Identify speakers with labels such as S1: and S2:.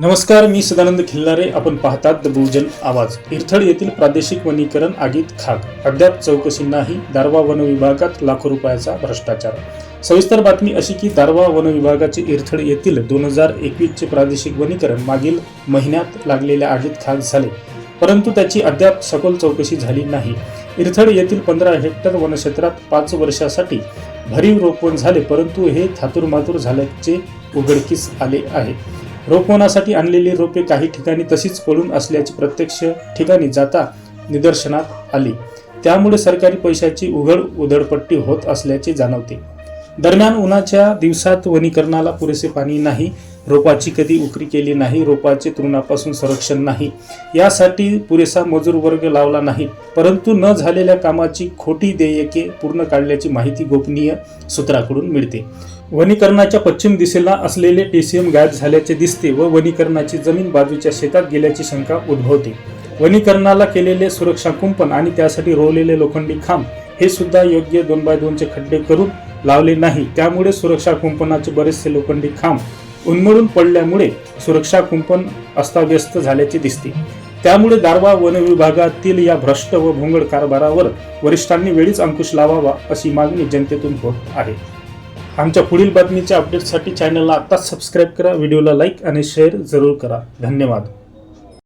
S1: नमस्कार मी सदानंद खिल्लारे. आपण पाहतात द बहुजन आवाज. इरथड येथील प्रादेशिक वनीकरण आगीत खाक. अद्याप चौकशी नाही. दारवा वन विभागात लाखो रुपयाचा भ्रष्टाचार. सविस्तर बातमी अशी की दारवा वन विभागाचे इरथड येथील दोन हजार एकवीसचे प्रादेशिक वनीकरण मागील महिन्यात लागलेल्या आगीत खाक झाले. परंतु त्याची अद्याप सखोल चौकशी झाली नाही. इरथड येथील पंधरा हेक्टर वनक्षेत्रात पाच वर्षासाठी भरीव रोपण झाले परंतु हे थातुरमातुर झाल्याचे उघडकीस आले आहे. रोपवनासाठी आणलेली रोपे काही ठिकाणी तशीच पडून असल्याची प्रत्यक्ष ठिकाणी जाता निदर्शनात आली. त्यामुळे सरकारी पैशाची उघड उधळपट्टी होत असल्याचे जाणवते. दरम्यान उन्हाच्या दिवसात वनीकरणाला पुरेसे पाणी नाही रोपाची कधी उकरी केली नाही रोपाचे तृणापासून संरक्षण नाही यासाठी पुरेसा मजूर वर्ग लावला नाही. परंतु न झालेल्या कामाची खोटी देयके पूर्ण काढल्याची माहिती गोपनीय सूत्राकडून मिळते. वनीकरणाच्या पश्चिम दिशेला असलेले टीसीएम गायब झाल्याचे दिसते व वनीकरणाची जमीन बाजूच्या शेतात गेल्याची शंका उद्भवते. वनीकरणाला केलेले सुरक्षा कुंपण आणि त्यासाठी रोवलेले लोखंडी खांब हे सुद्धा योग्य दोन बाय दोनचे खड्डे करून लावले नाही. त्यामुळे सुरक्षा कुंपणाचे बरेचसे लोखंडी खांब उन्मळून पडल्यामुळे सुरक्षा कुंपण अस्ताव्यस्त झाल्याचे दिसते. त्यामुळे दारवा वन विभागातील या भ्रष्ट व भोंगड कारभारावर वरिष्ठांनी वेळीच अंकुश लावावा अशी मागणी जनतेतून होत आहे. आमच्या पुढील बातमीच्या अपडेटसाठी चॅनलला आत्ताच सबस्क्राईब करा व्हिडिओला लाईक आणि शेअर जरूर करा. धन्यवाद.